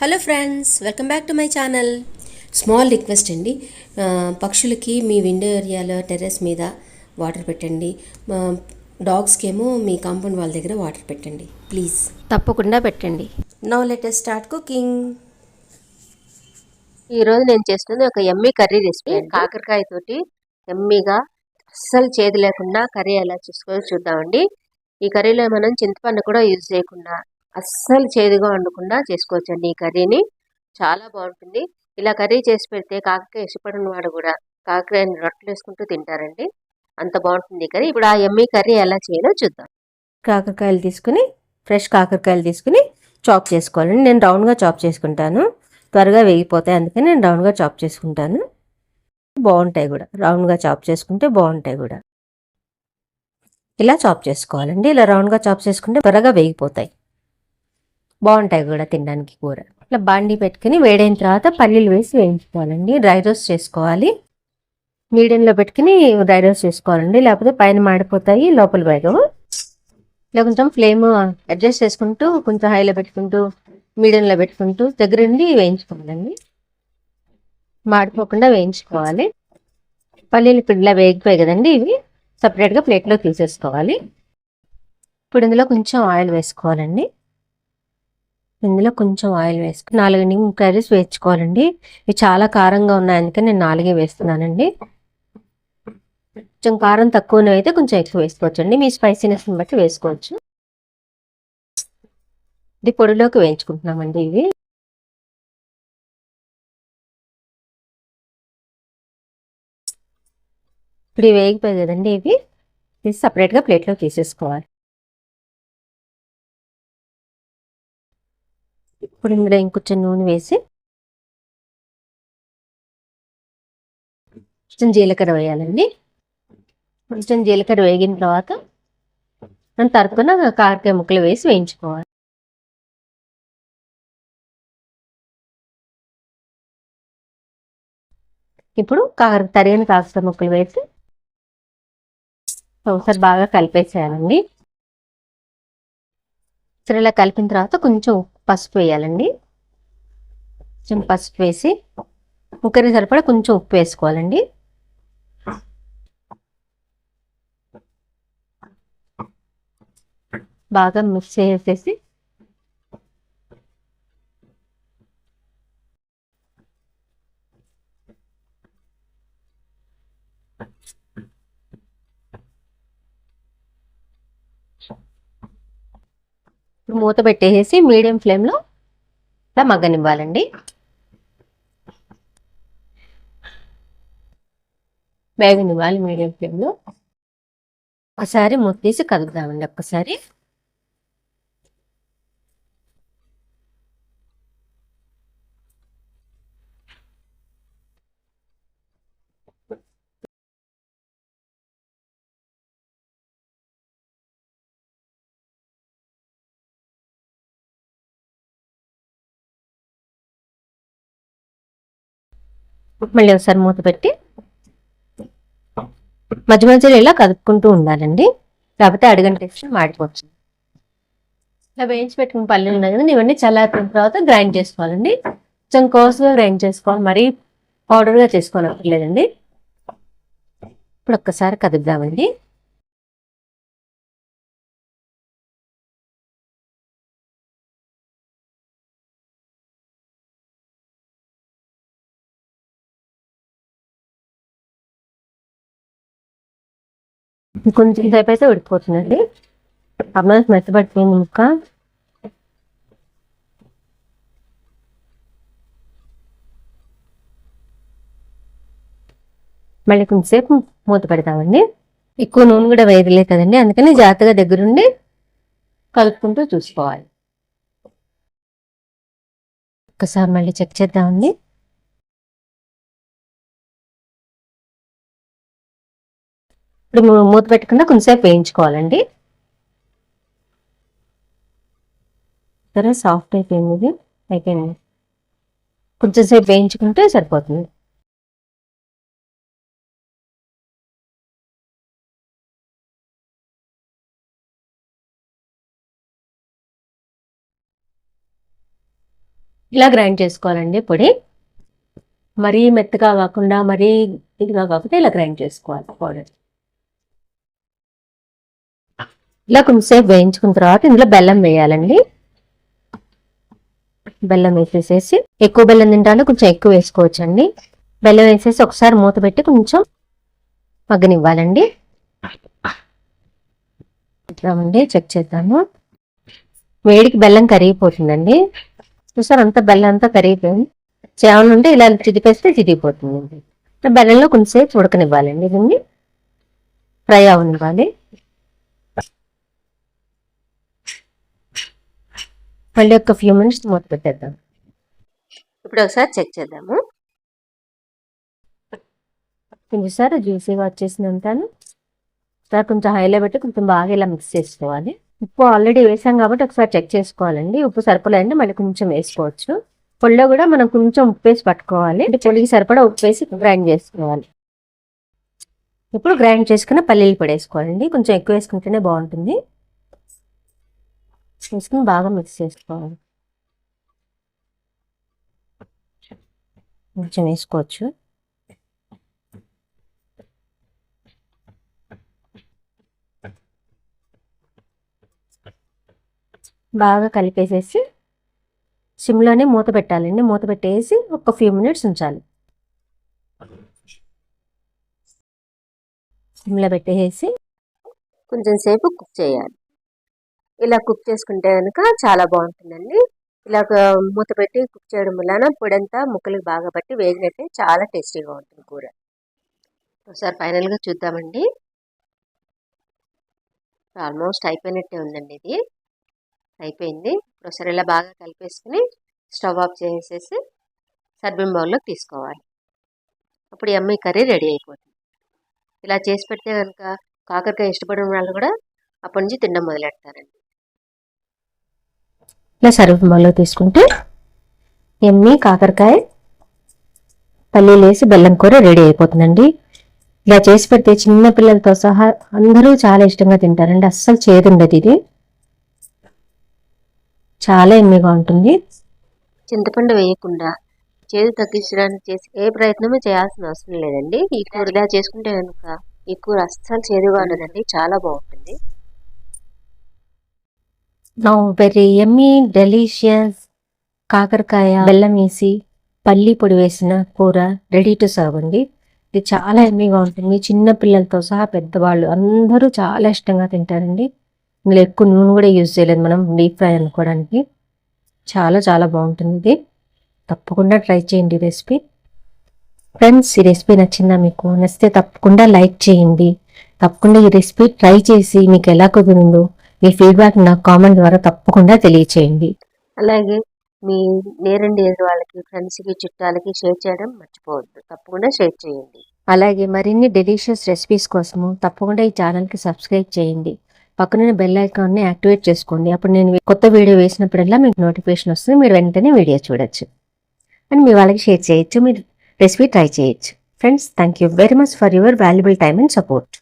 Hello friends welcome back to my channel. Small request అండి. పక్షులకి మీ విండో ఏరియాలో టెర్రస్ మీద వాటర్ పెట్టండి. మా డాగ్స్కి ఏమో మీ కాంపౌండ్ వాళ్ళ దగ్గర వాటర్ పెట్టండి. ప్లీజ్. తప్పకుండా పెట్టండి. నో లెటర్ స్టార్ట్ కుకింగ్ ఈ రోజు నేను చేస్తున్నది ఒక ఎమ్మీ కర్రీ రెసిపీ కాకరకాయ తోటి ఎమ్మీగా అస్సలు చేదు లేకుండా కర్రీ ఎలా చేసుకోవాలో చూద్దామండి. ఈ కర్రీలో మనం చింతపండు కూడా యూజ్ చేయకుండా అస్సలు చేదుగా వండకుండా చేసుకోవచ్చండి ఈ కర్రీని. చాలా బాగుంటుంది. ఇలా కర్రీ చేసి పెడితే కాకరకాయ ఇష్టపడిన వాడు కూడా కాకరకాయని రొట్టెలు వేసుకుంటూ తింటారండి. అంత బాగుంటుంది ఈ కర్రీ. ఇప్పుడు ఆ ఎమ్మీ కర్రీ ఎలా చేయాలో చూద్దాం. కాకరకాయలు తీసుకుని ఫ్రెష్ కాకరకాయలు తీసుకుని చాప్ చేసుకోవాలండి. నేను రౌండ్గా చాప్ చేసుకుంటాను. త్వరగా వేగిపోతాయి. అందుకని నేను రౌండ్గా చాప్ చేసుకుంటాను. బాగుంటాయి కూడా. రౌండ్గా చాప్ చేసుకుంటే బాగుంటాయి కూడా. ఇలా చాప్ చేసుకోవాలండి. ఇలా రౌండ్గా చాప్ చేసుకుంటే త్వరగా వేగిపోతాయి. బాగుంటాయి కూడా తినడానికి కూర. ఇట్లా బాండి పెట్టుకుని వేడైన తర్వాత పల్లీలు వేసి వేయించుకోవాలండి. డ్రై రోస్ట్ చేసుకోవాలి. మీడియంలో పెట్టుకుని డ్రై రోస్ట్ చేసుకోవాలండి. లేకపోతే పైన మాడిపోతాయి లోపల వేగవు. ఇలా కొంచెం ఫ్లేమ్ అడ్జస్ట్ చేసుకుంటూ కొంచెం హైలో పెట్టుకుంటూ మీడియంలో పెట్టుకుంటూ దగ్గరుండి వేయించుకోవాలండి. మాడిపోకుండా వేయించుకోవాలి. పల్లీలు ఇప్పుడు ఇలా వేగిపోయాయి కదండి ఇవి. సపరేట్గా ప్లేట్లో తీసేసుకోవాలి. ఇప్పుడు ఇందులో కొంచెం ఆయిల్ వేసుకోవాలండి. ఇందులో కొంచెం ఆయిల్ వేసుకుని నాలుగు కర్రీస్ వేయించుకోవాలండి. ఇవి చాలా కారంగా ఉన్నాయి అందుకని నేను నాలుగే వేస్తున్నానండి. కొంచెం కారం తక్కువనే అయితే కొంచెం ఎక్కువ వేసుకోవచ్చు అండి మీ స్పైసీనెస్ని బట్టి వేసుకోవచ్చు. ఇది పొడిలోకి వేయించుకుంటున్నామండి ఇవి. ఇప్పుడు ఇవి కదండి ఇవి. తీసి సపరేట్గా ప్లేట్లో తీసేసుకోవాలి. ఇప్పుడు ఇందులో ఇంకొంచెం నూనె వేసి కొంచెం జీలకర్ర వేయాలండి. కొంచెం జీలకర్ర వేగిన తర్వాత మనం తరుపున కారకాయ ముక్కలు వేసి వేయించుకోవాలి. ఇప్పుడు కార తరిగిన కాకర ముక్కలు వేసి ఒకసారి బాగా కలిపేసేయాలండి. సరే ఇలా కలిపిన తర్వాత కొంచెం పసుపు వేయాలండి. కొంచెం పసుపు వేసి ముక్కరి సరిపడా కొంచెం ఉప్పు వేసుకోవాలండి. బాగా మిక్స్ చేసేసి ఇప్పుడు మూత పెట్టేసి మీడియం ఫ్లేమ్లో ఇలా మగ్గనివ్వాలండి. వేగనివ్వాలి మీడియం ఫ్లేమ్లో. ఒకసారి మూత తీసి కదుపుదామండి ఒక్కసారి. మళ్ళీ ఒకసారి మూత పెట్టి మధ్య మధ్యలో ఇలా కదుపుకుంటూ ఉండాలండి. లేకపోతే అడుగంటేసి మాడిపోవచ్చు ఇలా వేయించి పెట్టుకున్న పల్లెలు ఉన్నాయి కదా ఇవన్నీ చల్లారిన తర్వాత గ్రైండ్ చేసుకోవాలండి. కొంచెం కోర్సుగా గ్రైండ్ చేసుకోవాలి. మరీ పౌడర్గా చేసుకోనక్కర్లేదండి ఇప్పుడు ఒక్కసారి కదుపుదామండి. కొంచెం సేపు అయితే ఉడికిపోతుందండి అమ్మ మెత్తబడిపోయింది ముక్క మళ్ళీ కొంచెంసేపు మూత పెడతామండి. ఎక్కువ నూనె కూడా వేయలే కదండి అందుకని జాగ్రత్తగా దగ్గరుండి కలుపుకుంటూ చూసుకోవాలి. ఒక్కసారి మళ్ళీ చెక్ చేద్దామండి. ఇప్పుడు మూత పెట్టకుండా కొంచెంసేపు వేయించుకోవాలండి. సరే సాఫ్ట్ అయిపోయింది ఇది. అయిపోయింది. కొంచెం సేపు వేయించుకుంటే సరిపోతుంది. ఇలా గ్రైండ్ చేసుకోవాలండి పొడి. మరీ మెత్తగా కాకుండా మరీ ఇదిగా కాకుండా ఇలా గ్రైండ్ చేసుకోవాలి పౌడర్. ఇలా కొంచెంసేపు వేయించుకున్న తర్వాత ఇందులో బెల్లం వేయాలండి. బెల్లం వేసేసేసి ఎక్కువ బెల్లం తింటాను కొంచెం ఎక్కువ వేసుకోవచ్చండి. బెల్లం వేసేసి ఒకసారి మూత పెట్టి కొంచెం మగ్గనివ్వాలండి. చూద్దామండి చెక్ చేద్దాము. వేడికి బెల్లం కరిగిపోతుందండి. చూసారు అంతా బెల్లం అంతా కరిగిపోయింది. చేవలు ఉంటే ఇలా చిదిపేస్తే చిదిగిపోతుందండి. బెల్లంలో కొంచెంసేపు ఉడకనివ్వాలండి దీన్ని ఫ్రై అవనివ్వాలి. మళ్ళీ ఒక ఫ్యూ మినిట్స్ మూత పెట్టేద్దాం. ఇప్పుడు ఒకసారి చెక్ చేద్దాము. చూసారా జ్యూసీగా వచ్చేసిందంతాను ఒకసారి కొంచెం హైలో పెట్టి కొంచెం బాగా ఇలా మిక్స్ చేసుకోవాలి. ఉప్పు ఆల్రెడీ వేసాం కాబట్టి ఒకసారి చెక్ చేసుకోవాలండి. ఉప్పు సరిపోలేదంటే మళ్ళీ కొంచెం వేసుకోవచ్చు. పొడిలో కూడా మనం కొంచెం ఉప్పు వేసి పట్టుకోవాలి. పొడికి సరిపడా ఉప్పు వేసి గ్రైండ్ చేసుకోవాలి. ఇప్పుడు గ్రైండ్ చేసుకున్న పల్లీలు పొడి వేసుకోవాలండి. కొంచెం ఎక్కువ వేసుకుంటేనే బాగుంటుంది. చేసుకుని బాగా మిక్స్ చేసుకోవాలి కొంచెం వేసుకోవచ్చు బాగా కలిపేసేసి సిమ్లోనే మూత పెట్టాలండి మూత పెట్టేసి ఒక ఫ్యూ మినిట్స్ ఉంచాలి సిమ్లో పెట్టేసి కొంచెం సేపు కుక్ చేయాలి ఇలా కుక్ చేసుకుంటే కనుక చాలా బాగుంటుందండి. ఇలా మూత పెట్టి కుక్ చేయడం వలన పొడంతా ముక్కలకు బాగా పట్టి వేగినట్టే చాలా టేస్టీగా ఉంటుంది కూర. ఒకసారి ఫైనల్గా చూద్దామండి. ఆల్మోస్ట్ అయిపోయినట్టే ఉందండి ఇది. అయిపోయింది. ఒకసారి ఇలా బాగా కలిపేసుకుని స్టవ్ ఆఫ్ చేసేసి సర్వింగ్ బౌల్లోకి తీసుకోవాలి. అప్పుడు అమ్మాయి కర్రీ రెడీ అయిపోతుంది. ఇలా చేసి పెడితే కనుక కాకరకాయ ఇష్టపడిన వాళ్ళు కూడా అప్పటి నుంచి తినడం మొదలెడతారండి. ఇలా సర్వ్ బౌల్లో తీసుకుంటే ఎమ్మి కాకరకాయ పల్లీలు వేసి బెల్లం కూర రెడీ అయిపోతుందండి. ఇలా చేసి పెడితే చిన్నపిల్లలతో సహా అందరూ చాలా ఇష్టంగా తింటారండి. అస్సలు చేదుండదు ఇది. చాలా ఎమ్మిగా ఉంటుంది. చింతపండు వేయకుండా చేదు తగ్గించడానికి చేసి ఏ ప్రయత్నమూ చేయాల్సిన అవసరం లేదండి. ఈ కూర ఇలా చేసుకుంటే కనుక ఈ కూర అస్సలు చేదుగా ఉండదండి. చాలా బాగుంటుంది. నౌ వెరీ ఎమ్మీ డెలిషియస్ కాకరకాయ బెల్లం వేసి పల్లి పొడి వేసిన కూర రెడీ టు సర్వ్ అండి. ఇది చాలా ఎమ్మీగా ఉంటుంది. చిన్న పిల్లలతో సహా పెద్దవాళ్ళు అందరూ చాలా ఇష్టంగా తింటారండి. ఇందులో ఎక్కువ నూనె కూడా యూజ్ చేయలేదు మనం డీప్ ఫ్రై అనుకోవడానికి. చాలా చాలా బాగుంటుంది ఇది. తప్పకుండా ట్రై చేయండి రెసిపీ ఫ్రెండ్స్ ఈ రెసిపీ నచ్చిందా మీకు? నచ్చితే తప్పకుండా లైక్ చేయండి. తప్పకుండా ఈ రెసిపీ ట్రై చేసి మీకు ఎలా కుదిరిందో మీ ఫీడ్బ్యాక్ నాకు కామెంట్ ద్వారా తప్పకుండా తెలియచేయండి. అలాగే మీ నేరండి ఎదురు వాళ్ళకి ఫ్రెండ్స్కి చుట్టాలకి షేర్ చేయడం మర్చిపోవద్దు. తప్పకుండా షేర్ చేయండి. అలాగే మరిన్ని డెలిషియస్ రెసిపీస్ కోసము తప్పకుండా ఈ ఛానల్కి సబ్స్క్రైబ్ చేయండి. పక్కన బెల్ ఐకాన్ని యాక్టివేట్ చేసుకోండి. అప్పుడు నేను కొత్త వీడియో వేసినప్పుడల్లా మీకు నోటిఫికేషన్ వస్తుంది. మీరు వెంటనే వీడియో చూడొచ్చు. అండ్ మీ వాళ్ళకి షేర్ చేయొచ్చు. మీరు రెసిపీ ట్రై చేయొచ్చు. Friends thank you very much for your valuable time and support